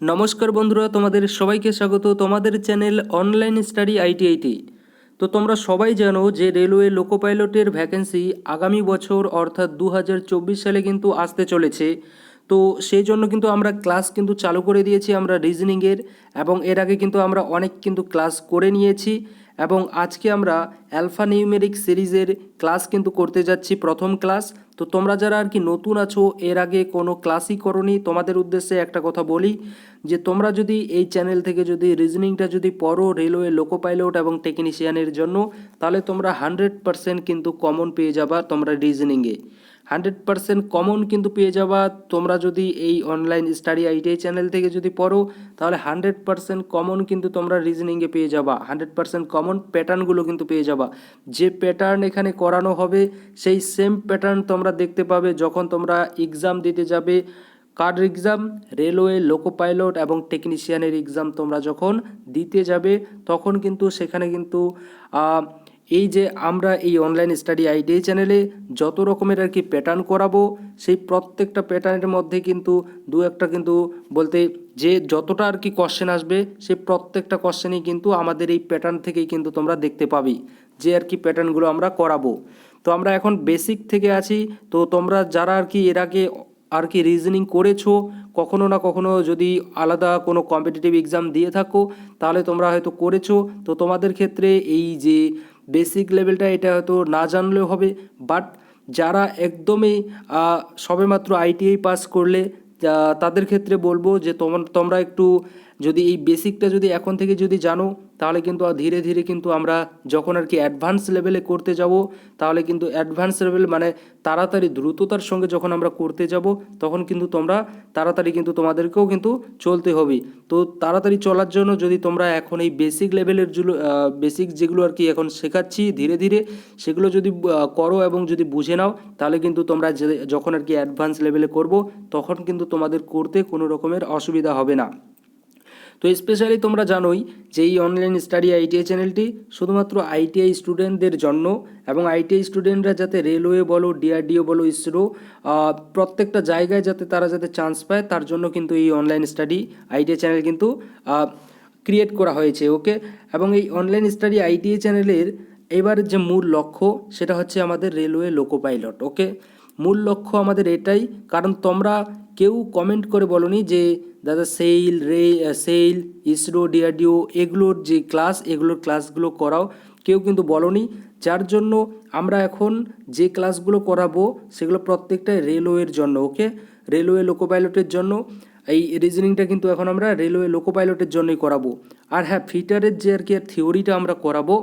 নমস্কার বন্ধুরা, তোমাদের সবাইকে স্বাগত। তোমাদের চ্যানেল অনলাইন স্টাডি আইটিআইটি তো তোমরা সবাই জানো যে রেলওয়ে লোকো পাইলটের ভ্যাকেন্সি আগামী বছর অর্থাৎ দু হাজার চব্বিশ সালে কিন্তু আসতে চলেছে। তো সেই জন্য কিন্তু আমরা ক্লাস কিন্তু চালু করে দিয়েছি আমরা রিজনিংয়ের এবং এর আগে কিন্তু আমরা অনেক কিন্তু ক্লাস করে নিয়েছি। এবং আজকে আমরা অ্যালফা নিউমেরিক সিরিজের ক্লাস কিন্তু করতে যাচ্ছি, প্রথম ক্লাস তো তোমরা যারা আর কি নতুন আছো, এর আগে কোনো ক্লাসই করনি, তোমাদের উদ্দেশ্যে একটা কথা বলি যে তোমরা যদি এই চ্যানেল থেকে যদি রিজনিংটা যদি পড়ো রেলওয়ে লোকো পাইলট এবং টেকনিশিয়ানের জন্য, তাহলে তোমরা হান্ড্রেড পারসেন্ট কিন্তু কমন পেয়ে যাবা তোমরা রিজনিংয়ে হান্ড্রেড পারসেন্ট কমন কিন্তু পেয়ে যাবা। তোমরা যদি এই অনলাইন স্টাডি আইটিআই চ্যানেল থেকে যদি পড়ো, তাহলে হান্ড্রেড পারসেন্ট কমন কিন্তু তোমরা রিজনিংয়ে পেয়ে যাবা। হান্ড্রেড পারসেন্ট কমন প্যাটার্নগুলো কিন্তু পেয়ে যাবা। যে প্যাটার্ন এখানে করানো হবে, সেই সেম প্যাটার্ন তোমরা দেখতে পাবে যখন তোমরা এক্সাম দিতে যাবে। কার্ড এক্সাম রেলওয়ে লোকো পাইলট এবং টেকনিশিয়ানের এক্সাম তোমরা যখন দিতে যাবে, তখন কিন্তু সেখানে কিন্তু এই যে আমরা এই অনলাইন স্টাডি আইডিয়া চ্যানেলে যত রকমের আর কি প্যাটার্ন করাবো, সেই প্রত্যেকটা প্যাটার্নের মধ্যে কিন্তু দু একটা কিন্তু বলতে যে যতটা আর কি কোশ্চেন আসবে, সেই প্রত্যেকটা কোশ্চেনই কিন্তু আমাদের এই প্যাটার্ন থেকেই কিন্তু তোমরা দেখতে পাবে যে আর কি প্যাটার্নগুলো আমরা করাবো। তো আমরা এখন বেসিক থেকে আছি, তো তোমরা যারা আর কি এর আগে আর কি রিজনিং করেছ, কখনো না কখনো যদি আলাদা কোনো কম্পিটিটিভ এক্সাম দিয়ে থাকো, তাহলে তোমরা হয়তো করেছ। তো তোমাদের ক্ষেত্রে এই যে বেসিক লেভেলটা এটা হয়তো না জানলেও হবে বাট যারা একদমই সবেমাত্র আইটিআই পাস করলে তাদের ক্ষেত্রে বলব যে তোমার তোমরা একটু যদি এই বেসিকটা যদি এখন থেকে যদি জানো তাহলে কিন্তু ধীরে ধীরে কিন্তু আমরা যখন আর কি অ্যাডভান্স লেভেলে করতে যাব, তাহলে কিন্তু অ্যাডভান্স লেভেল মানে তাড়াতাড়ি দ্রুততার সঙ্গে যখন আমরা করতে যাব, তখন কিন্তু তোমরা তাড়াতাড়ি কিন্তু তোমাদেরকেও কিন্তু চলতে হবে। তো তাড়াতাড়ি চলার জন্য যদি তোমরা এখন এই বেসিক লেভেলের বেসিক যেগুলো আর কি এখন শেখাচ্ছি ধীরে ধীরে, সেগুলো যদি করো এবং যদি বুঝে নাও, তাহলে কিন্তু তোমরা যখন আর কি অ্যাডভান্স লেভেলে করব, তখন কিন্তু তোমাদের করতে কোনো রকমের অসুবিধা হবে না। তো স্পেশালি তোমরা জানোই যে এই অনলাইন স্টাডি আইটিআই চ্যানেলটি শুধুমাত্র আইটিআই স্টুডেন্টদের জন্য এবং আইটিআই স্টুডেন্টরা যাতে রেলওয়ে বলো ডিআরডিও বলো ইসরো প্রত্যেকটা জায়গায় যাতে তারা যাতে চান্স পায়, তার জন্য কিন্তু এই অনলাইন স্টাডি আইটিআই চ্যানেল কিন্তু ক্রিয়েট করা হয়েছে ওকে এবং এই অনলাইন স্টাডি আইটিআই চ্যানেলের এবার যে মূল লক্ষ্য সেটা হচ্ছে আমাদের রেলওয়ে লোকো পাইলট ওকে মূল লক্ষ্য আমাদের এটাই। কারণ তোমরা কেউ কমেন্ট করে বলনি যে, দাদা সেইল রে সেইল ইসরো ডিআরডিও এগুলোর যে ক্লাস এগুলোর ক্লাসগুলো করাও। কেউ কিন্তু বলনি। যার জন্য আমরা এখন যে ক্লাসগুলো করাবো, সেগুলো প্রত্যেকটাই রেলওয়ের জন্য ওকে রেলওয়ে লোকো পাইলটের জন্য। এই রিজনিংটা কিন্তু এখন আমরা রেলওয়ে লোকো পাইলটের জন্যই করাবো। আর হ্যাঁ ফিটারের যে আর কি থিওরিটা আমরা করাবো,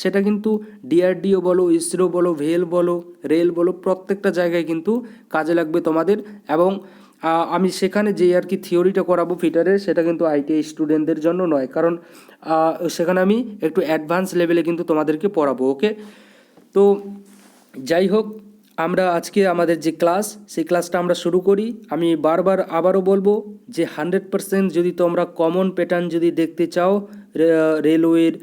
সেটা কিন্তু ডিআরডিও বলো ইসরো বলো ভেল বলো রেল বলো, প্রত্যেকটা জায়গায় কিন্তু কাজে লাগবে তোমাদের। এবং আমি সেখানে যে আর কি থিওরিটা করাবো ফিটারের সেটা কিন্তু আইটিআই স্টুডেন্টদের জন্য নয়। কারণ সেখানে আমি একটু অ্যাডভান্স লেভেলে কিন্তু তোমাদেরকে পড়াবো ওকে তো, যাই হোক আমরা আজকে আমাদের যে ক্লাস, সেই ক্লাসটা আমরা শুরু করি। আমি বারবার আবারও বলব যে হান্ড্রেড পারসেন্ট যদি তোমরা কমন প্যাটার্ন যদি দেখতে চাও রেলওয়ের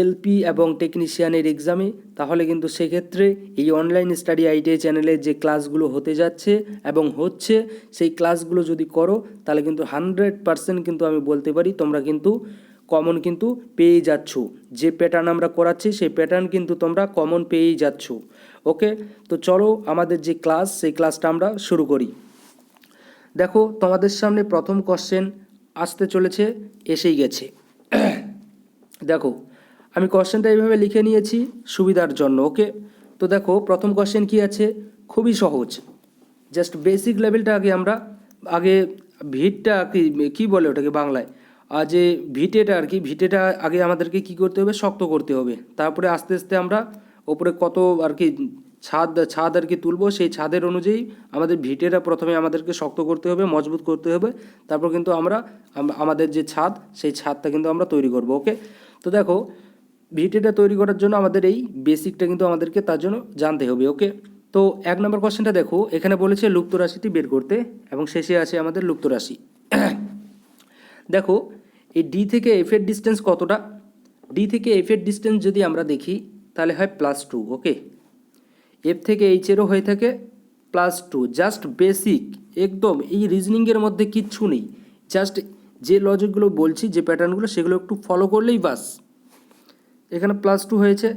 এলপি এবং টেকনিশিয়ানের এক্সামে, তাহলে কিন্তু সেক্ষেত্রে এই অনলাইন স্টাডি আইটিআই চ্যানেলে যে ক্লাসগুলো হতে যাচ্ছে এবং হচ্ছে, সেই ক্লাসগুলো যদি করো, তাহলে কিন্তু হান্ড্রেড পারসেন্ট কিন্তু আমি বলতে পারি তোমরা কিন্তু কমন কিন্তু পেয়ে যাচ্ছ। যে প্যাটার্ন আমরা করাচ্ছি, সেই প্যাটার্ন কিন্তু তোমরা কমন পেয়েই যাচ্ছ। ওকে? তো চলো আমাদের যে ক্লাস, সেই ক্লাসটা আমরা শুরু করি। দেখো, তোমাদের সামনে প্রথম কোশ্চেন আসতে চলেছে, এসেই গেছে। দেখো, আমি কোশ্চেনটা এইভাবে লিখে নিয়েছি, সুবিধার জন্য, ওকে? তো দেখো, প্রথম কোশ্চেন কি আছে? খুবই সহজ। জাস্ট বেসিক লেভেলটা আগে আমরা, আগে ভিটটা কি, কী বলে ওটাকে বাংলায়? আর যে ভিটেটা আর কি, ভিটেটা আগে আমাদেরকে কি করতে হবে? শক্ত করতে হবে। তারপরে আস্তে আস্তে আমরা ওপরে কত আর কি ছাদ ছাদ আর কি তুলবো, সেই ছাদের অনুযায়ী আমাদের ভিটেটা প্রথমে আমাদেরকে শক্ত করতে হবে, মজবুত করতে হবে। তারপর কিন্তু আমরা আমাদের যে ছাদ, সেই ছাদটা কিন্তু আমরা তৈরি করব, ওকে? তো দেখো, ভিটেটা তৈরি করার জন্য আমাদের এই বেসিকটা কিন্তু আমাদেরকে তার জন্য জানতে হবে, ওকে? তো এক নম্বর কোশ্চেনটা দেখো, এখানে বলেছে লুপ্ত রাশিটি বের করতে এবং শেষে আছে আমাদের লুপ্ত রাশি। দেখো, এই ডি থেকে এফ এর ডিস্টেন্স কতটা? ডি থেকে এফ এর ডিস্টেন্স যদি আমরা দেখি তাহলে হয় প্লাস টু ওকে এফ থেকে এইচেরও হয়ে থাকে প্লাস টু জাস্ট বেসিক একদম এই রিজনিংয়ের মধ্যে কিচ্ছু নেই। জাস্ট যে লজিকগুলো বলছি, যে প্যাটার্নগুলো সেগুলো একটু ফলো করলেই বাস। এখানে প্লাস টু হয়েছে,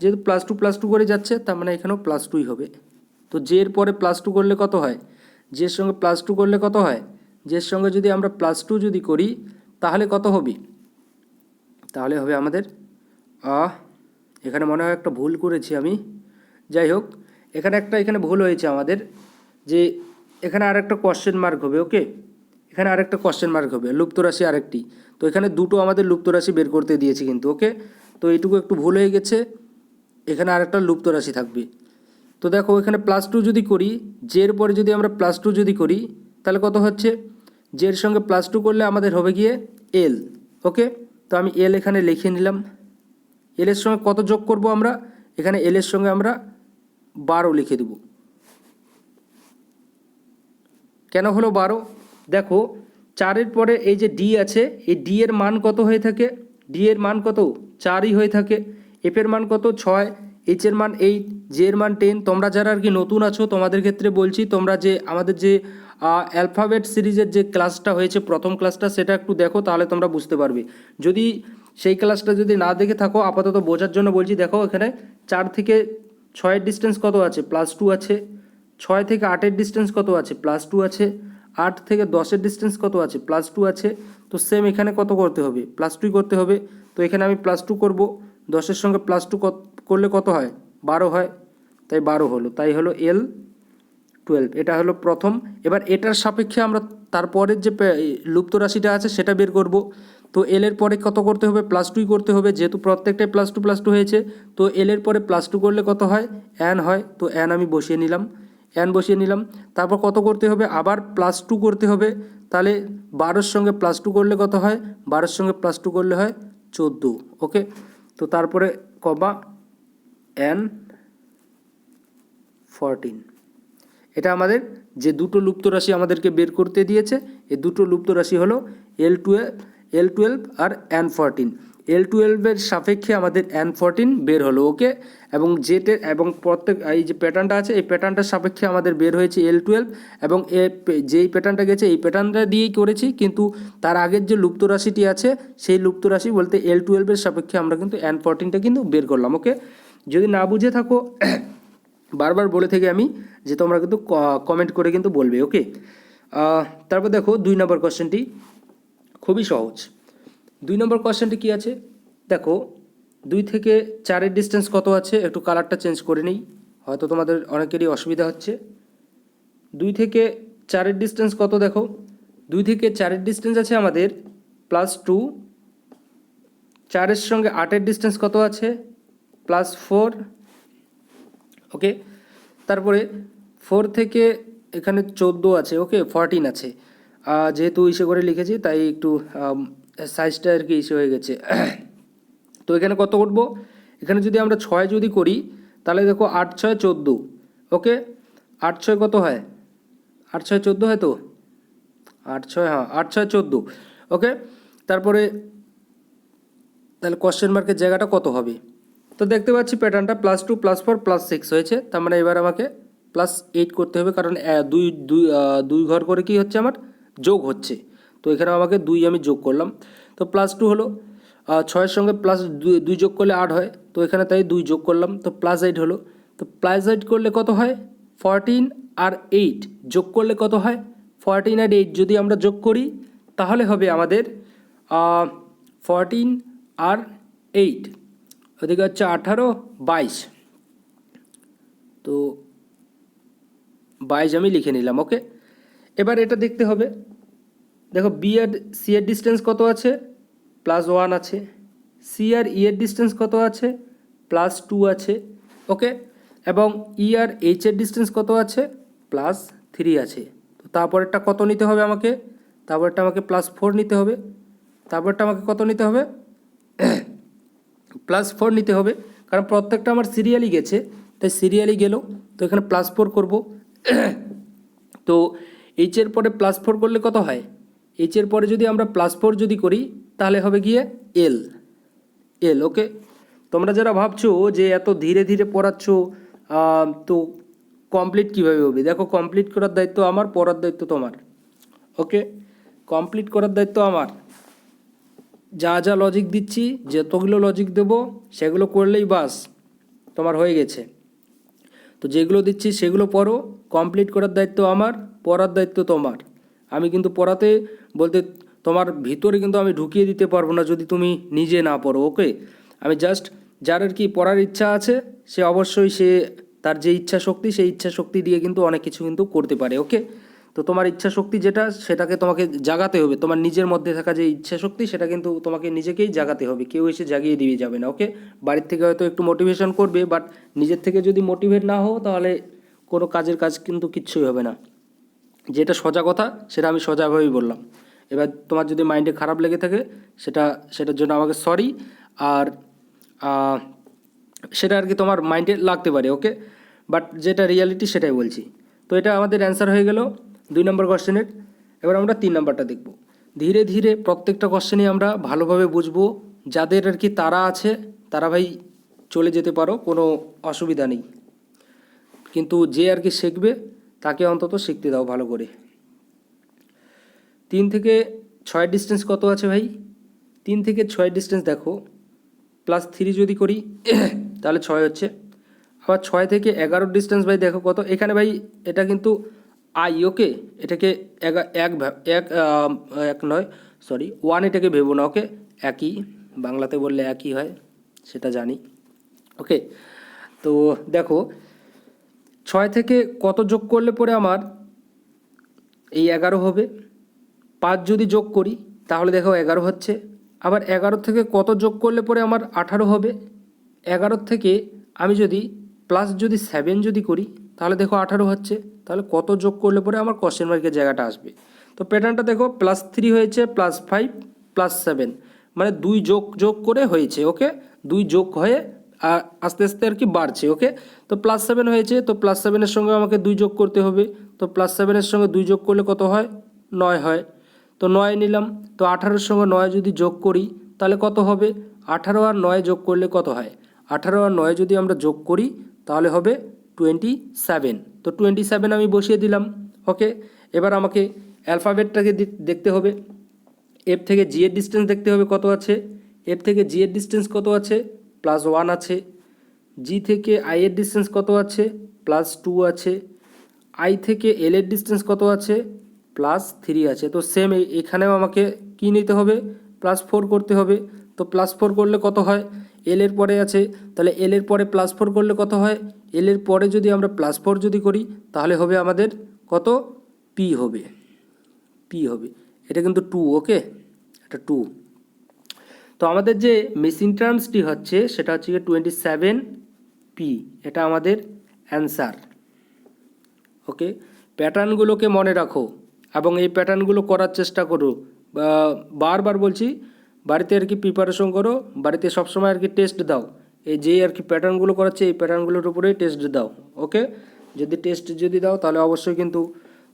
যেহেতু প্লাস টু প্লাস টু করে যাচ্ছে, তার মানে এখানেও প্লাস টুই হবে। তো জের পরে প্লাস টু করলে কত হয়? জের সঙ্গে প্লাস টু করলে কত হয়? জের সঙ্গে যদি আমরা প্লাস টু যদি করি, তাহলে কত হবে? তাহলে হবে আমাদের, আহ এখানে মনে হয় একটা ভুল করেছি আমি। যাই হোক, এখানে একটা, এখানে ভুল হয়েছে আমাদের যে এখানে আর একটা কোশ্চেন মার্ক হবে ওকে এখানে আরেকটা কোশ্চেন মার্ক হবে, লুপ্ত রাশি আরেকটি। তো এখানে দুটো আমাদের লুপ্ত রাশি বের করতে দিয়েছে কিন্তু ওকে তো এইটুকু একটু ভুল হয়ে গেছে, এখানে আরেকটা লুপ্ত রাশি থাকবে। তো দেখো, এখানে প্লাস টু যদি করি জের পরে যদি আমরা প্লাস টু যদি করি, তাহলে কত হচ্ছে? জের সঙ্গে প্লাস টু করলে আমাদের হবে গিয়ে এল ওকে তো আমি এল এখানে লিখে নিলাম। এলের সঙ্গে কত যোগ করব আমরা? এখানে এলের সঙ্গে আমরা বারো লিখে দেব। কেন হলো বারো? দেখো, চারের পরে এই যে ডি আছে, এই ডি এর মান কত হয়ে থাকে? ডি এর মান কত? চারই হয়ে থাকে। এফ এর মান কত? ছয়। এইচ এর মান এইট জে এর মান টেন তোমরা যারা আর কি নতুন আছো, তোমাদের ক্ষেত্রে বলছি, তোমরা যে আমাদের যে অ্যালফাবেট সিরিজের যে ক্লাসটা হয়েছে, প্রথম ক্লাসটা সেটা একটু দেখো, তাহলে তোমরা বুঝতে পারবে। যদি সেই ক্লাসটা যদি না দেখে থাকো, আপাতত বোঝার জন্য বলছি, দেখো এখানে চার থেকে ছয়ের ডিস্টেন্স কত আছে? প্লাস টু আছে। ছয় থেকে আটের ডিস্টেন্স কত আছে? প্লাস টু আছে। আট থেকে দশের ডিস্টেন্স কত আছে? প্লাস টু আছে। তো সেম এখানে কত করতে হবে? প্লাস টুই করতে হবে। তো এখানে আমি প্লাস টু করব। দশের সঙ্গে প্লাস টু করলে কত হয়? বারো হয়। তাই বারো হলো। তাই হলো এল টুয়েলভ এটা হলো প্রথম। এবার এটার সাপেক্ষে আমরা তারপরের যে লুপ্ত রাশিটা আছে সেটা বের করব। তো এল এর পরে কত করতে হবে? প্লাস টুই করতে হবে, যেহেতু প্রত্যেকটাই প্লাস টু প্লাস টু হয়েছে। তো এল এর পরে প্লাস টু করলে কত হয়? অ্যান হয়। তো অ্যান আমি বসিয়ে নিলাম। অ্যান বসিয়ে নিলাম। তারপর কত করতে হবে? আবার প্লাস টু করতে হবে। তাহলে বারোর সঙ্গে প্লাস টু করলে কত হয়? বারোর সঙ্গে প্লাস টু করলে হয় চোদ্দ ওকে তো তারপরে কমা অ্যান ফরটিন এটা আমাদের যে দুটো লুপ্ত রাশি আমাদেরকে বের করতে দিয়েছে এ দুটো লুপ্ত রাশি হলো এল টুয়েলভ এল টুয়েলভ আর অ্যান ফরটিন এল টুয়েলভের সাপেক্ষে আমাদের অ্যান ফরটিন বের হলো, ওকে? এবং জেটে এবং প্রত্যেক, এই যে প্যাটার্নটা আছে, এই প্যাটার্নটার সাপেক্ষে আমাদের বের হয়েছে এল টুয়েলভ এবং এ, যেই প্যাটার্নটা গেছে, এই প্যাটার্নটা দিয়েই করেছি, কিন্তু তার আগের যে লুপ্ত রাশিটি আছে, সেই লুপ্ত রাশি বলতে এল টুয়েলভের সাপেক্ষে আমরা কিন্তু অ্যান ফরটিনটা কিন্তু বের করলাম, ওকে? যদি না বুঝে থাকো বারবার বলে থেকে আমি যে তোমরা কিন্তু কমেন্ট করে কিন্তু বলবে ওকে তারপর দেখো দুই নম্বর কোশ্চেনটি খুবই সহজ। দুই নম্বর কোশ্চেনটি কী আছে? দেখো, দুই থেকে চারের ডিস্টেন্স কত আছে? একটু কালারটা চেঞ্জ করে নিই, হয়তো তোমাদের অনেকেরই অসুবিধা হচ্ছে। দুই থেকে চারের ডিস্টেন্স কত দেখো? দুই থেকে চারের ডিস্টেন্স আছে আমাদের প্লাস টু চারের সঙ্গে আটের ডিস্টেন্স কত আছে? Plus four okay? তারপরে ফোর থেকে এখানে চোদ্দ আছে, ওকে? ফরটিন আছে। যেহেতু ইসে করে লিখেছি, তাই একটু সাইজটা আর কি ইসে হয়ে গেছে। তো এখানে কত করব? এখানে যদি আমরা ছয় যদি করি, তাহলে দেখো আট ছয় চোদ্দ, ওকে? আট ছয় কত হয়? আট ছয় চোদ্দ হয় তো? আট ছয় হ্যাঁ আট ছয় চোদ্দ, ওকে? তারপরে, তাহলে কোশ্চেন মার্কের জায়গাটা কত হবে? তো দেখতে পাচ্ছি প্যাটার্নটা plus two plus four plus six হয়েছে। তার মানে এবার আমাকে প্লাস এইট করতে হবে, কারণ দুই দুই দুই ঘর করে কি হচ্ছে আমার? যোগ হচ্ছে। তো এখানে আমাকে দুই আমি যোগ করলাম। তো প্লাস টু হলো ছয়ের সঙ্গে প্লাস দুই দুই যোগ করলে আট হয়। তো এখানে তাই দুই যোগ করলাম। তো প্লাস এইট হলো। তো প্লাস এইট করলে কত হয়? ফরটিন আর এইট যোগ করলে কত হয়? ফরটিন আর এইট যদি আমরা যোগ করি, তাহলে হবে আমাদের ফরটিন আর এইট ওদিকে হচ্ছে আঠারো, বাইশ। তো বাইশ আমি লিখে নিলাম, ওকে? এবার এটা দেখতে হবে। দেখো বি আর সি এর ডিস্টেন্স কত আছে? প্লাস ওয়ান আছে। সি আর ই এর ডিস্টেন্স কত আছে? প্লাস টু আছে, ওকে? এবং ই আর এইচ এর ডিস্টেন্স কত আছে? প্লাস থ্রি আছে। তো তারপরেরটা কত নিতে হবে আমাকে? তারপরটা আমাকে প্লাস ফোর নিতে হবে। তারপরটা আমাকে কত নিতে হবে? প্লাস ফোর নিতে হবে। কারণ প্রত্যেকটা আমার সিরিয়ালি গেছে, তাই সিরিয়ালি গেল। তো এখানে প্লাস ফোর করব। তো এইচের পরে প্লাস ফোর করলে কত হয়? এইচের পরে যদি আমরা প্লাস ফোর যদি করি, তাহলে হবে গিয়ে এল এল ওকে তোমরা যারা ভাবছ যে এত ধীরে ধীরে পড়াচ্ছ তো কমপ্লিট কীভাবে হবে? দেখো কমপ্লিট করার দায়িত্ব আমার, পড়ার দায়িত্ব তোমার। ওকে কমপ্লিট করার দায়িত্ব আমার। যা যা লজিক দিচ্ছি, যতগুলো লজিক দেবো, সেগুলো করলেই বাস, তোমার হয়ে গেছে। তো যেগুলো দিচ্ছি, সেগুলো পড়ো কমপ্লিট করার দায়িত্ব আমার, পড়ার দায়িত্ব তোমার। আমি কিন্তু পড়াতে বলতে, তোমার ভিতরে কিন্তু আমি ঢুকিয়ে দিতে পারব না যদি তুমি নিজে না পড়ো ওকে আমি জাস্ট যার আর কি পড়ার ইচ্ছা আছে, সে অবশ্যই সে তার যে ইচ্ছা শক্তি সেই ইচ্ছা শক্তি দিয়ে কিন্তু অনেক কিছু কিন্তু করতে পারে ওকে তো তোমার ইচ্ছা শক্তি যেটা, সেটাকে তোমাকে জাগাতে হবে। তোমার নিজের মধ্যে থাকা যে ইচ্ছা শক্তি সেটা কিন্তু তোমাকে নিজেকেই জাগাতে হবে। কেউ এসে জাগিয়ে দিয়ে যাবে না ওকে বাড়ির থেকে হয়তো একটু মোটিভেশন করবে বাট নিজের থেকে যদি মোটিভেট না হও, তাহলে কোনো কাজের কাজ কিন্তু কিচ্ছুই হবে না। যেটা সোজা কথা, সেটা আমি সোজাভাবেই বললাম। এবার তোমার যদি মাইন্ডে খারাপ লেগে থাকে, সেটা, সেটার জন্য আমাকে সরি আর সেটা আর কি তোমার মাইন্ডে লাগতে পারে ওকে বাট যেটা রিয়ালিটি সেটাই বলছি। তো এটা আমাদের অ্যান্সার হয়ে গেল। দুই নম্বর কোশ্চেনের। এবার আমরা তিন নম্বরটা দেখব। ধীরে ধীরে প্রত্যেকটা কোশ্চেনই আমরা ভালোভাবে বুঝব, যাদের আর কি তারা আছে, তারা ভাই চলে যেতে পারো, কোনো অসুবিধা নেই। কিন্তু যে আর কি শিখবে, তাকে অন্তত শিখতে দাও ভালো করে। তিন থেকে ছয় ডিস্টেন্স কত আছে ভাই? তিন থেকে ছয় ডিস্টেন্স দেখো। প্লাস থ্রি যদি করি, তাহলে ছয় হচ্ছে। আবার ছয় থেকে এগারো ডিস্টেন্স ভাই দেখো কত। এখানে ভাই এটা কিন্তু আই, ওকে? এটাকে এক ভা- এক এক নয় সরি ওয়ান এটাকে ভেবো না, ওকে? একই, বাংলাতে বললে একই হয়, সেটা জানি, ওকে? তো দেখো, ছয় থেকে কত যোগ করলে পরে আমার এই এগারো হবে? পাঁচ যদি যোগ করি, তাহলে দেখো এগারো হচ্ছে। আবার এগারো থেকে কত যোগ করলে পরে আমার আঠারো হবে? এগারো থেকে আমি যদি প্লাস যদি সেভেন যদি করি তাহলে দেখো আঠারো হচ্ছে, তাহলে কত যোগ করলে পরে আমার কোশ্চেন মার্কের জায়গাটা আসবে? তো প্যাটার্নটা দেখো প্লাস থ্রি হয়েছে প্লাস ফাইভ প্লাস সেভেন মানে দুই যোগ যোগ করে হয়েছে ওকে দুই যোগ হয়ে আস্তে আস্তে আর কি বাড়ছে ওকে তো প্লাস সেভেন হয়েছে, তো প্লাস সেভেনের সঙ্গে আমাকে দুই যোগ করতে হবে, তো প্লাস সেভেনের সঙ্গে দুই যোগ করলে কত হয়? নয় হয়। তো নয় নিলাম, তো আঠারোর সঙ্গে নয় যদি যোগ করি, তাহলে কত হবে? আঠারো আর নয় যোগ করলে কত হয়? আঠারো আর নয় যদি আমরা যোগ করি, তাহলে হবে টোয়েন্টি সেভেন তো টোয়েন্টি সেভেন আমি বসিয়ে দিলাম ওকে এবার আমাকে অ্যালফাবেটটাকে দেখতে হবে। এফ থেকে জি এর ডিস্টেন্স দেখতে হবে কত আছে? এফ থেকে জি এর ডিস্টেন্স কত আছে? প্লাস ওয়ান আছে। জি থেকে আই এর ডিস্টেন্স কত আছে? প্লাস টু আছে। আই থেকে এল এর ডিস্টেন্স কত আছে? প্লাস থ্রি আছে। তো সেম এখানেও আমাকে কি নিতে হবে? প্লাস ফোর করতে হবে। তো প্লাস ফোর করলে কত হয়? এল এর পরে আছে, তাহলে এল এর পরে প্লাস ফোর করলে কত হয়? এল এর পরে যদি আমরা প্লাস ফোর যদি করি, তাহলে হবে আমাদের কত? পি হবে। পি হবে। এটা কিন্তু টু ওকে এটা টু তো আমাদের যে মেশিন টার্মসটি হচ্ছে, সেটা হচ্ছে টোয়েন্টি সেভেন পি এটা আমাদের অ্যান্সার ওকে প্যাটার্নগুলোকে মনে রাখো, এবং এই প্যাটার্নগুলো করার চেষ্টা করো। বারবার বলছি বাড়িতে আর কি প্রিপারেশন করো, বাড়িতে সবসময় আর কি টেস্ট দাও। এই যে আর কি প্যাটার্নগুলো করাচ্ছে, এই প্যাটার্নগুলোর উপরেই টেস্ট দাও ওকে যদি টেস্ট যদি দাও, তাহলে অবশ্যই কিন্তু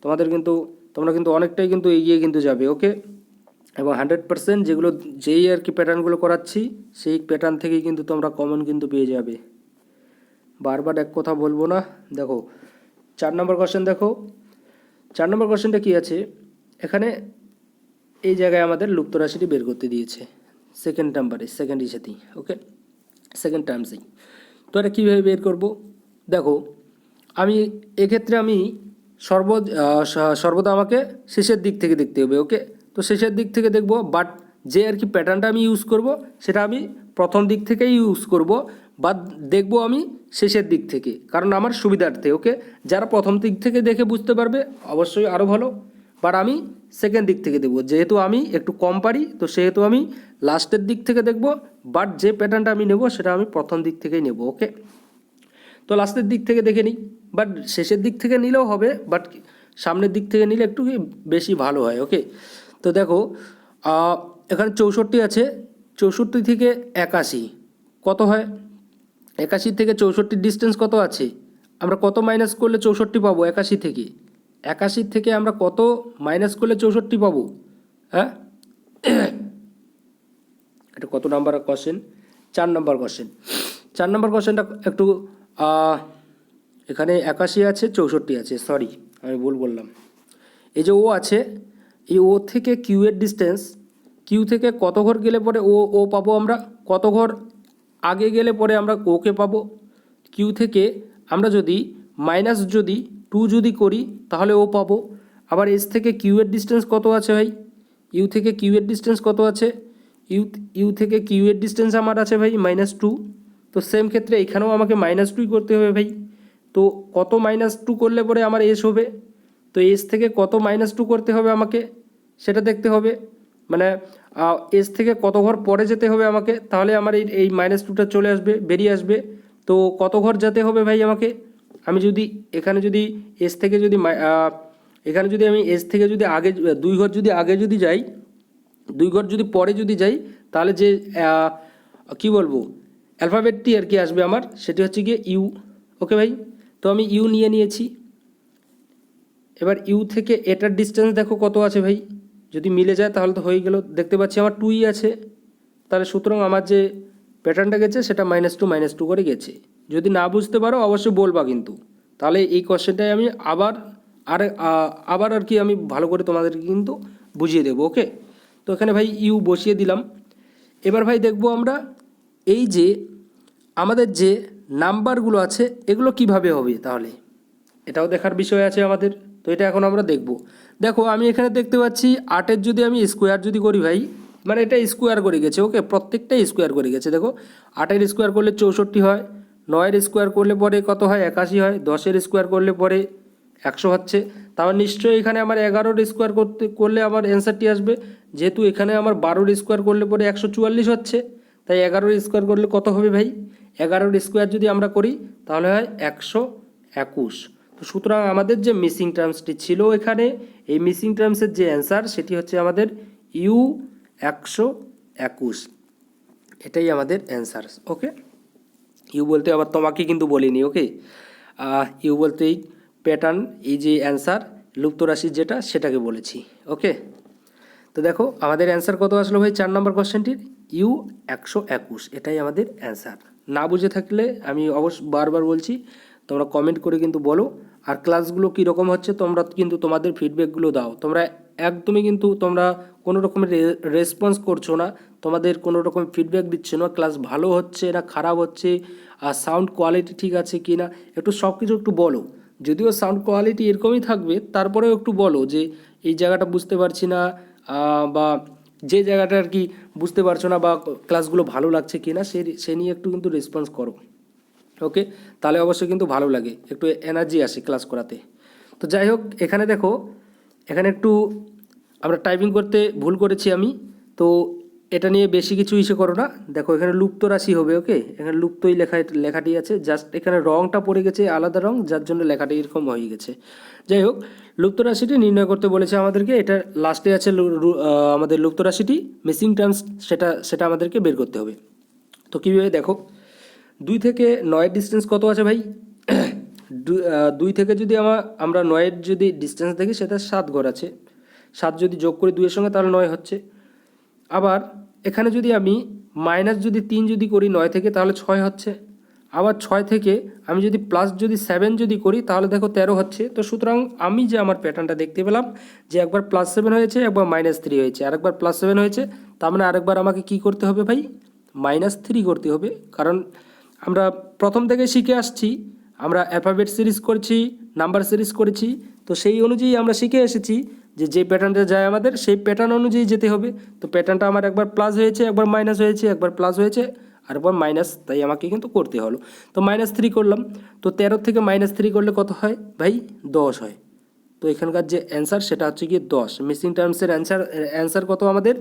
তোমাদের কিন্তু, তোমরা কিন্তু অনেকটাই কিন্তু এগিয়ে কিন্তু যাবে ওকে এবং হান্ড্রেড পার্সেন্ট যেগুলো, যেই আর কি প্যাটার্নগুলো করাচ্ছি, সেই প্যাটার্ন থেকেই কিন্তু তোমরা কমন কিন্তু পেয়ে যাবে। বারবার এক কথা বলব না, দেখো, চার নম্বর কোশ্চেন দেখো। চার নম্বর কোশ্চেনটা কী আছে? এখানে এই জায়গায় আমাদের লুপ্ত রাশিটি বের করতে দিয়েছে। সেকেন্ড নাম্বারে সেকেন্ড ইসেতেই ওকে সেকেন্ড টার্মসেই তো এটা কীভাবে বের করব? দেখো, আমি, এক্ষেত্রে আমি সর্ব সর্বদা আমাকে শেষের দিক থেকে দেখতে হবে ওকে তো শেষের দিক থেকে দেখব বাট যে আর কি প্যাটার্নটা আমি ইউজ করব, সেটা আমি প্রথম দিক থেকেই ইউজ করব বা দেখব আমি শেষের দিক থেকে। কারণ আমার সুবিধার্থে ওকে যারা প্রথম দিক থেকে দেখে বুঝতে পারবে, অবশ্যই আরও ভালো। বাট আমি সেকেন্ড দিক থেকে দেখব। যেহেতু আমি একটু কম পারি, তো সেহেতু আমি লাস্টের দিক থেকে দেখব বাট যে প্যাটার্নটা আমি নেব, সেটা আমি প্রথম দিক থেকেই নেব ওকে তো লাস্টের দিক থেকে দেখে নিই বাট শেষের দিক থেকে নিলেও হবে বাট সামনের দিক থেকে নিলে একটু বেশি ভালো হয় ওকে তো দেখো এখানে চৌষট্টি আছে, চৌষট্টি থেকে একাশি, কত হয়? একাশি থেকে চৌষট্টির ডিস্টেন্স কত আছে? আমরা কত মাইনাস করলে চৌষট্টি পাবো একাশি থেকে? একাশি থেকে আমরা কত? মাইনাস করলে চৌষট্টি পাবো। হ্যাঁ? এটা কত নাম্বার কোশ্চেন? চার নাম্বার কোশ্চেন। চার নাম্বার কোশ্চেনটা একটু এখানে একাশি আছে, চৌষট্টি আছে সরি আমি ভুল বললাম। এই যে ও আছে, এই ও থেকে কিউ এর ডিস্টেন্স কিউ থেকে কত ঘর গেলে পরে ও ও পাবো আমরা? কত ঘর আগে গেলে পরে আমরা ওকে পাবো? কিউ থেকে আমরা যদি মাইনাস যদি টু যদি করি, তাহলে ও পাবো। আবার এস থেকে কিউ এর ডিস্টেন্স কত আছে ভাই? ইউ থেকে কিউ এর ডিস্টেন্স কত আছে? ইউ ইউ থেকে কিউ এর ডিস্টেন্স আমার আছে ভাই মাইনাস টু তো সেম ক্ষেত্রে এখানেও আমাকে মাইনাস টুই করতে হবে ভাই। তো কত মাইনাস টু করলে পরে আমার এস হবে? তো এস থেকে কত মাইনাস টু করতে হবে আমাকে? সেটা দেখতে হবে। মানে এস থেকে কত ঘর পরে যেতে হবে আমাকে? তাহলে আমার এই এই মাইনাস টুটা চলে আসবে, বেরিয়ে আসবে। তো কত ঘর যেতে হবে ভাই আমাকে? আমি যদি এখানে যদি এস থেকে যদি এখানে যদি আমি এস থেকে যদি আগে, দুই ঘর যদি আগে যদি যাই, দুই ঘর যদি পরে যদি যাই, তাহলে যে কি বলব অ্যালফাবেটটি আর কি আসবে আমার, সেটি হচ্ছে গিয়ে ইউ ওকে ভাই? তো আমি ইউ নিয়ে নিয়েছি। এবার ইউ থেকে এটার ডিস্টেন্স দেখো কত আছে ভাই? যদি মিলে যায় তাহলে তো হয়ে গেল, দেখতে পাচ্ছি আমার টুই আছে। তাহলে সুতরাং আমার যে প্যাটার্নটা গেছে, সেটা মাইনাস টু মাইনাস টু করে গেছে। যদি না বুঝতে পারো, অবশ্যই বলবা কিন্তু। তাহলে এই কোশ্চেনটাই আমি আবার আর আবার আর কি আমি ভালো করে তোমাদেরকে কিন্তু বুঝিয়ে দেবো ওকে তো এখানে ভাই ইউ বসিয়ে দিলাম। এবার ভাই দেখব আমরা এই যে আমাদের যে নাম্বারগুলো আছে, এগুলো কীভাবে হবে তাহলে? এটাও দেখার বিষয় আছে আমাদের। তো এটা এখন আমরা দেখব। দেখো, আমি এখানে দেখতে পাচ্ছি আটের যদি আমি স্কোয়ার যদি করি ভাই মানে এটা স্কোয়ার করে গেছে ওকে প্রত্যেকটাই স্কোয়ার করে গেছে, দেখো। আটের স্কোয়ার করলে চৌষট্টি হয়, নয়ের স্কোয়ার করলে পরে কত হয়? একাশি হয়। দশের স্কোয়ার করলে পরে একশো হচ্ছে। তারপর নিশ্চয়ই এখানে আমার এগারোর স্কোয়ার করতে, করলে আমার অ্যান্সারটি আসবে। যেহেতু এখানে আমার বারোর স্কোয়ার করলে পরে একশো চুয়াল্লিশ হচ্ছে, তাই এগারোর স্কোয়ার করলে কত হবে ভাই? এগারোর স্কোয়ার যদি আমরা করি, তাহলে হয় একশো একুশ। তো সুতরাং আমাদের যে মিসিং টার্মসটি ছিল এখানে, এই মিসিং টার্মসের যে অ্যান্সার সেটি হচ্ছে আমাদের ইউ একশো একুশ। এটাই আমাদের অ্যান্সার ওকে ইউ বলতে আবার তোমাকে কিন্তু বলিনি ওকে ইউ বলতেই প্যাটার্ন এই যে অ্যান্সার লুপ্ত রাশির যেটা, সেটাকে বলেছি ওকে তো দেখো, আমাদের অ্যান্সার কত আসলো ভাই? চার নম্বর কোশ্চেনটির ইউ একশো একুশ, এটাই আমাদের অ্যান্সার না বুঝে থাকলে আমি অবশ্য বারবার বলছি, তোমরা কমেন্ট করে কিন্তু বলো। আর ক্লাসগুলো কীরকম হচ্ছে, তোমরা কিন্তু তোমাদের ফিডব্যাকগুলো দাও। তোমরা একদমই কিন্তু তোমরা কোনো রকমের রেসপন্স করছ না, তোমাদের কোনো রকম ফিডব্যাক দিচ্ছে না ক্লাস ভালো হচ্ছে না, খারাপ হচ্ছে, আর সাউন্ড কোয়ালিটি ঠিক আছে কি না একটু সব কিছু একটু বলো। যদিও সাউন্ড কোয়ালিটি এরকমই থাকবে, তারপরেও একটু বলো যে, এই জায়গাটা বুঝতে পারছি না বা যে জায়গাটা আর কি বুঝতে পারছ না, বা ক্লাসগুলো ভালো লাগছে কি না সে সে নিয়ে একটু কিন্তু রেসপন্স করো। ওকে তাহলে অবশ্যই কিন্তু ভালো লাগে, একটু এনার্জি আসে ক্লাস করাতে। তো যাই হোক, এখানে দেখো, এখানে একটু আমরা টাইপিং করতে ভুল করেছি আমি, তো এটা নিয়ে বেশি কিছু ইসে করো না। দেখো, এখানে লুপ্ত রাশি হবে ওকে এখানে লুপ্তই লেখা লেখাটি আছে জাস্ট এখানে রংটা পড়ে গেছে, আলাদা রং, যার জন্য লেখাটি এরকম হয়ে গেছে। যাই হোক, লুপ্ত রাশিটি নির্ণয় করতে বলেছে আমাদেরকে, এটা লাস্টে আছে আমাদের লুপ্ত রাশিটি মিসিং টার্মস সেটা সেটা আমাদেরকে বের করতে হবে। তো কীভাবে দেখো দুই থেকে নয়ের ডিস্টেন্স কত আছে ভাই? দুই থেকে যদি আমার আমরা নয়ের যদি ডিস্টেন্স দেখি, সেটা সাত ঘর আছে। সাত যদি যোগ করি দুইয়ের সঙ্গে, তাহলে নয় হচ্ছে। আবার এখানে যদি আমি মাইনাস যদি তিন যদি করি নয় থেকে, তাহলে ছয় হচ্ছে। আবার ছয় থেকে আমি যদি প্লাস যদি সেভেন যদি করি, তাহলে দেখো তেরো হচ্ছে। তো সুতরাং আমি যে আমার প্যাটার্নটা দেখতে পেলাম, যে একবার প্লাস সেভেন হয়েছে, একবার মাইনাস থ্রি হয়েছে। আরেকবার প্লাস সেভেন হয়েছে, তার মানে আরেকবার আমাকে কি করতে হবে ভাই? মাইনাস থ্রি করতে হবে। কারণ আমরা প্রথম থেকে শিখে আসছি, আমরা অ্যালফাবেট সিরিজ করছি নাম্বার সিরিজ করেছি, তো সেই অনুযায়ী আমরা শিখে এসেছি যে যে প্যাটার্নটা যায় আমাদের, সেই প্যাটার্ন অনুযায়ী যেতে হবে। তো প্যাটার্নটা আমার একবার প্লাস হয়েছে, একবার মাইনাস হয়েছে, একবার প্লাস হয়েছে, আর একবার মাইনাস তাই আমাকে কিন্তু করতে হলো। তো মাইনাস থ্রি করলাম, তো তেরো থেকে মাইনাস থ্রি করলে কত হয়? ভাই, দশ হয়। তো এখানকার যে অ্যান্সার সেটা হচ্ছে গিয়ে দশ। মিসিং টার্মসের অ্যান্সার অ্যান্সার কত আমাদের?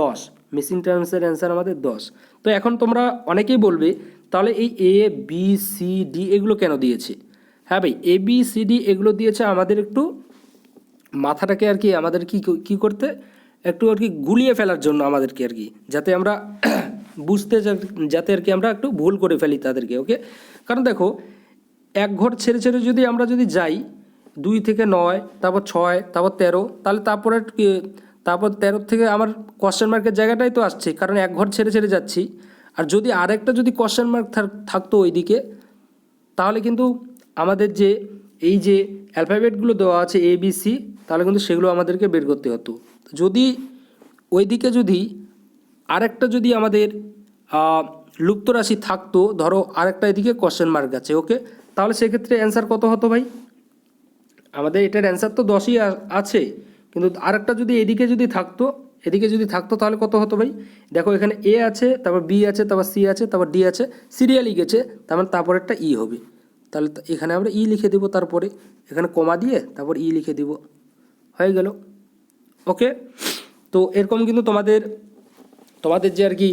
দশ। মিসিং টার্মসের অ্যান্সার আমাদের দশ। তো এখন তোমরা অনেকেই বলবে তাহলে এই এ বি সি ডি এগুলো কেন দিয়েছে? হ্যাঁ ভাই এ বি সি ডি এগুলো দিয়েছে আমাদের একটু মাথাটাকে আর কি আমাদের কি কি করতে? একটু আর কি গুলিয়ে ফেলার জন্য আমাদেরকে আর কি, যাতে আমরা বুঝতে যাতে আর কি আমরা একটু ভুল করে ফেলি তাদেরকে ওকে কারণ দেখো, এক ঘর ছেড়ে ছেড়ে যদি আমরা যদি যাই, দুই থেকে নয়, তারপর ছয়, তারপর তেরো, তাহলে তারপরে তারপর তেরো থেকে আমার কোশ্চেন মার্কের জায়গাটাই তো আসছে, কারণ এক ঘর ছেড়ে ছেড়ে যাচ্ছি। আর যদি আরেকটা যদি কোশ্চেন মার্ক থাকতো ওইদিকে তাহলে কিন্তু আমাদের যে এই যে অ্যালফাবেটগুলো দেওয়া আছে এ বি সি তাহলে কিন্তু সেগুলো আমাদেরকে বের করতে হতো। যদি ওইদিকে যদি আরেকটা যদি আমাদের আহ, লুপ্ত রাশি থাকতো ধরো আরেকটা এদিকে কোশ্চেন মার্ক আছে ওকে তাহলে সেক্ষেত্রে অ্যান্সার কত হতো ভাই? আমাদের এটার অ্যান্সার তো দশই আছে কিন্তু আরেকটা যদি এদিকে যদি থাকতো এদিকে যদি থাকতো তাহলে কত হতো ভাই? দেখো এখানে এ আছে, তারপর বি আছে, তারপর সি আছে, তারপর ডি আছে সিরিয়ালি গেছে, তার মানে তারপর একটা ই হবে। তাহলে এখানে আমরা ই লিখে দেবো তারপরে, এখানে কমা দিয়ে তারপর ই লিখে দিব। হয়ে গেল। ওকে? তো এরকম কিন্তু তোমাদের তোমাদের যে আর কি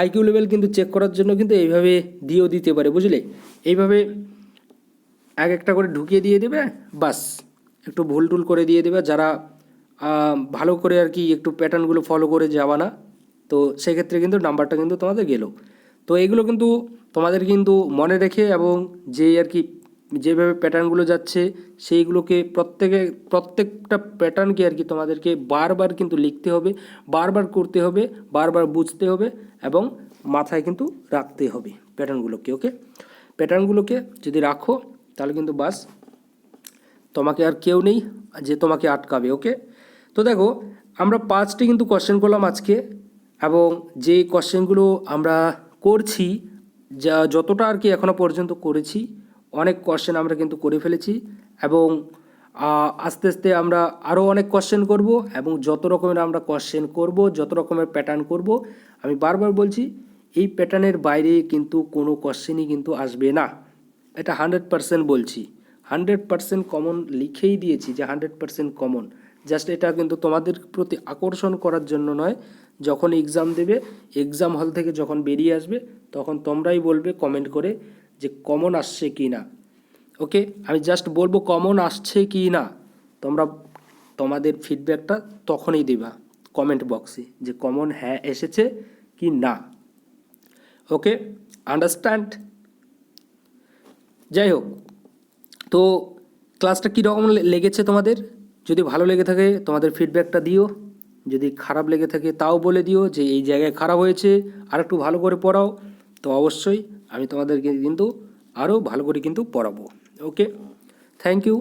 আইকিউ লেভেল কিন্তু চেক করার জন্য কিন্তু এইভাবে দিয়েও দিতে পারে, বুঝলে? এইভাবে এক একটা করে ঢুকিয়ে দিয়ে দেবে বাস একটু ভুল টুল করে দিয়ে দেবে, যারা ভালো করে আর কি একটু প্যাটার্নগুলো ফলো করে যাওয়া না। তো সেক্ষেত্রে কিন্তু নাম্বারটা কিন্তু তোমাদের গেল। তো এগুলো কিন্তু তোমাদের কিন্তু মনে রেখে এবং যে আর কি যেভাবে প্যাটার্নগুলো যাচ্ছে, সেইগুলোকে প্রত্যেকে, প্রত্যেকটা প্যাটার্নকে আর কি তোমাদেরকে বারবার কিন্তু লিখতে হবে, বারবার করতে হবে, বারবার বুঝতে হবে এবং মাথায় কিন্তু রাখতে হবে প্যাটার্নগুলোকে ওকে প্যাটার্নগুলোকে যদি রাখো, তাহলে কিন্তু বাস তোমাকে আর কেউ নেই যে তোমাকে আটকাবে ওকে তো দেখো, আমরা পাঁচটি কিন্তু কোশ্চেন করলাম আজকে এবং যে কোশ্চেনগুলো আমরা করছি, যা যতটা আর কি এখনও পর্যন্ত করেছি, অনেক কোশ্চেন আমরা কিন্তু করে ফেলেছি এবং আস্তে আস্তে আমরা আরও অনেক কোশ্চেন করব এবং যত রকমের আমরা কোশ্চেন করব, যত রকমের প্যাটার্ন করব, আমি বারবার বলছি, এই প্যাটার্নের বাইরে কিন্তু কোনো কোশ্চেনই কিন্তু আসবে না। এটা হান্ড্রেড পার্সেন্ট বলছি। হান্ড্রেড পার্সেন্ট কমন লিখেই দিয়েছি যে হান্ড্রেড পার্সেন্ট কমন জাস্ট এটা কিন্তু তোমাদের প্রতি আকর্ষণ করার জন্য নয়। যখন এক্সাম দেবে এক্সাম হল থেকে যখন বেরিয়ে আসবে, তখন তোমরাই বলবে কমেন্ট করে যে কমন আসছে কি না। ওকে আমি জাস্ট বলব কমন আসছে কি না? তোমরা, তোমাদের ফিডব্যাকটা তখনই দেবা কমেন্ট বক্সে যে কমন হ্যাঁ এসেছে কি না। ওকে আন্ডারস্ট্যান্ড যাই হোক, তো ক্লাসটা কীরকম লেগেছে তোমাদের? যদি ভালো লেগে থাকে, তোমাদের ফিডব্যাকটা দিও। যদি খারাপ লেগে থাকে, তাও বলে দিও যে, এই জায়গায় খারাপ হয়েছে আর একটু ভালো করে পড়াও। তো অবশ্যই আমি তোমাদেরকে কিন্তু আরও ভালো করে কিন্তু পড়াবো। Okay thank you